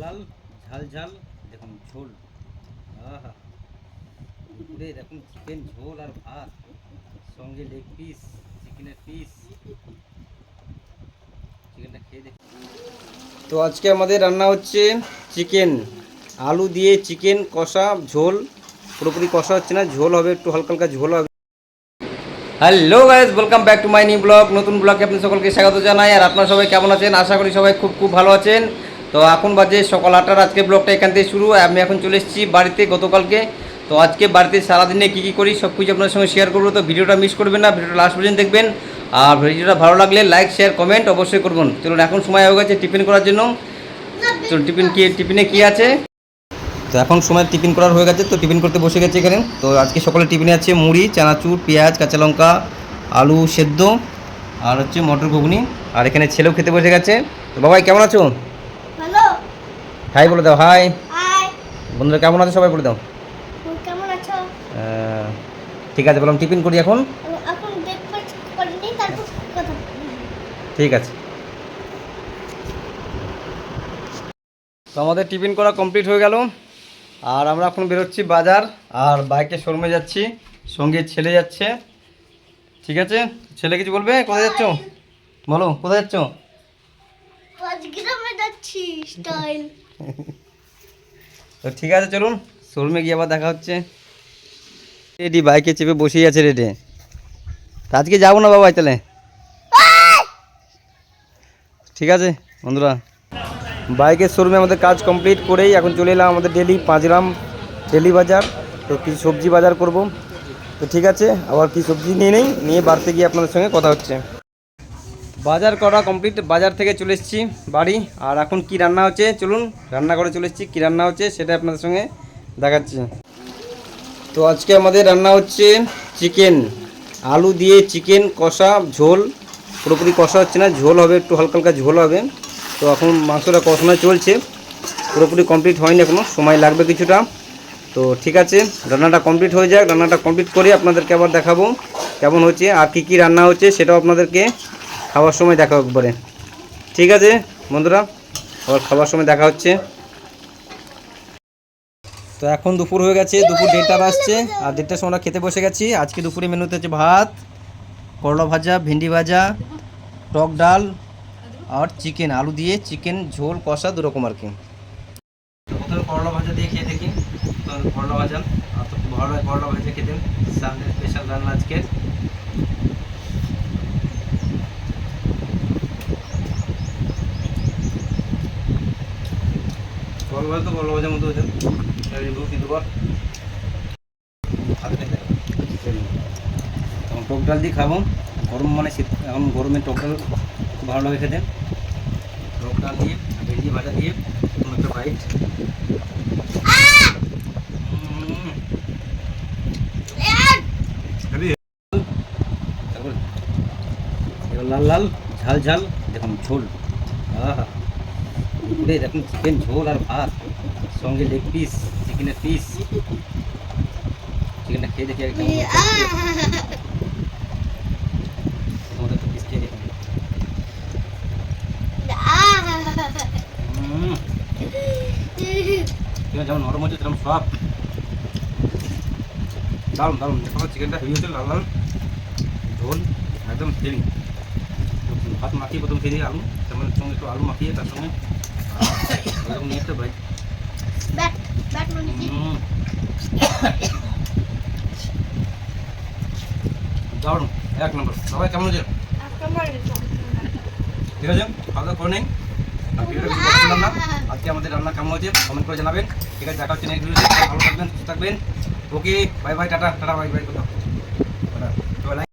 লাল লাল ঝাল ঝাল, দেখুন ঝোল। আহা দেখুন চিকেন ঝোল আর ভাত, সঙ্গে লেগ পিস চিকেনের পিস চিকেনটা খেয়ে তো আজকে আমাদের রান্না হচ্ছে চিকেন আলু দিয়ে চিকেন কষা, ঝোল। পুরোপুরি কষা হচ্ছে না, ঝোল হবে, একটু হালকা হালকা ঝোল হবে। Hello guys welcome back to my new blog নতুন ব্লগে আপনি সকলকে স্বাগত জানাই। আর আপনারা সবাই কেমন আছেন? আশা করি সবাই খুব খুব ভালো আছেন। তো এখন বাজে সকাল আটটার, আজকে ব্লগটা এখান থেকে শুরু। আমি এখন চলে এসেছি বাড়িতে গতকালকে। তো আজকে বাড়িতে সারাদিনে কী কী করি, সব কিছু আপনার সঙ্গে শেয়ার করব। তো ভিডিওটা মিস করবেন না, ভিডিওটা লাস্ট পর্যন্ত দেখবেন। আর ভিডিওটা ভালো লাগলে লাইক শেয়ার কমেন্ট অবশ্যই করবেন। চলুন, এখন সময় হয়ে গেছে টিফিন করার জন্য। চলুন টিফিন কি টিফিনে কী আছে? তো এখন সময় টিফিন করার হয়ে গেছে, তো টিফিন করতে বসে গেছে এখানে। তো আজকে সকালে টিফিনে আছে মুড়ি, চানাচুর, পেঁয়াজ, কাঁচা লঙ্কা, আলু সেদ্ধ, আর হচ্ছে মটর ঘুগনি। আর এখানে ছেলেও খেতে বসে গেছে। তো বাবাই, কেমন আছো? হাই বলে দাও হাই। হাই। বন্ধুরা কেমন আছো? সবাই বলে দাও। কেমন আছো? ঠিক আছে বললাম টিফিন করি এখন। ঠিক আছে। তো আমাদের টিফিন করা কমপ্লিট হয়ে গেল। আর আমরা এখন বেরোচ্ছি বাজার আর বাইকে শোরুমে যাচ্ছি। সঙ্গে ছেলে যাচ্ছে। ঠিক আছে? ছেলে কিছু বলবে? কোথায় যাচ্ছ? বলো কোথায় যাচ্ছ? যাচ্ছি স্টাইল। তো ঠিক আছে, চলুন। শোরুমে গিয়ে আবার দেখা হচ্ছে। রেডি, বাইকে চেপে বসেই আছে রেডে। আজকে যাব না বাবা তাহলে? ঠিক আছে, বন্ধুরা। বাইকের শোরুমে আমাদের কাজ কমপ্লিট করেই এখন চলে এলাম আমাদের ডেলি পাঁচগ্রাম ডেলি বাজার। তো কিছু সবজি বাজার করব। তো ঠিক আছে, আবার কি সবজি নিয়ে নেই, নিয়ে বাড়িতে গিয়ে আপনাদের সঙ্গে কথা হচ্ছে। বাজার করা কমপ্লিট বাজার থেকে চলে এসেছি বাড়ি। আর এখন কি রান্না হচ্ছে? চলুন, রান্না করে চলে এসেছি। কী রান্না হচ্ছে সেটা আপনাদের সঙ্গে দেখাচ্ছি। তো আজকে আমাদের রান্না হচ্ছে চিকেন। আলু দিয়ে চিকেন, কষা, ঝোল। পুরোপুরি কষা হচ্ছে না, ঝোল হবে, একটু হালকা হালকা ঝোল হবে। তো এখন মাংসটা কষানো চলছে। পুরোপুরি কমপ্লিট হয়নি এখনও, সময় লাগবে কিছুটা। তো ঠিক আছে, রান্নাটা কমপ্লিট হয়ে যাক। রান্নাটা কমপ্লিট করে আপনাদেরকে আবার দেখাবো কেমন হচ্ছে, আর কি কি রান্না হচ্ছে সেটাও আপনাদেরকে খাওয়ার সময় দেখা একবারে। ঠিক আছে, বন্ধুরা, আবার খাওয়ার সময় দেখা হচ্ছে। তো এখন দুপুর হয়ে গেছে, দুপুর দেড়টা বাজছে, আর দেড়টার সময় আমরা খেতে বসে গেছি। আজকে দুপুরে মেনুতে হচ্ছে ভাত, করলা ভাজা, ভেন্ডি ভাজা, টক ডাল, আর চিকেন, আলু দিয়ে চিকেন, ঝোল, কষা দুরকম আর কি। করলা ভাজা দিয়ে খেয়ে দেখি। করলা ভাজা করলা ভাজা খেতে। সামনে স্পেশাল রান্না আজকে। তো করলা ভাজার মতো হয়েছে তখন টক ডাল দিয়ে খাব। গরম মানে শীত এখন গরমে টক ডাল খুব ভালো লাগে খেতে। টক ডাল দিয়ে ভেন্ডি ভাজা দিয়ে কোনো একটা বাইট লাল লাল ঝাল ঝাল দেখুন ঝোল। আহা। দুপুরে দেখুন চিকেন ঝোল আর ভাত। সঙ্গে লেগ পিস চিকেনের পিস চিকেনটা খেয়ে দেখি হচ্ছে। পিস খেয়ে দেখি। যেমন নরম হচ্ছে সেরকম সব দারুণ দারুণ দেখো চিকেনটা হেভি হচ্ছে লাল লাল। ঝোল, একদম হেভি ভাত মাখিয়ে প্রথম খেয়ে আলু। তেমন সঙ্গে একটু আলু মাখিয়ে তার সঙ্গে মানে এক নম্বর। সবাই কেমন আছে? ঠিক আছে খাওয়া করে নেই। আজকে আমাদের রান্না কেমন হয়েছে কমেন্ট করে জানাবেন। ঠিক আছে দেখা হচ্ছে নেক্সট ভিডিওতে ভালো থাকবেন সুস্থ থাকবেন। Okay bye bye tata tata bye bye কোথাও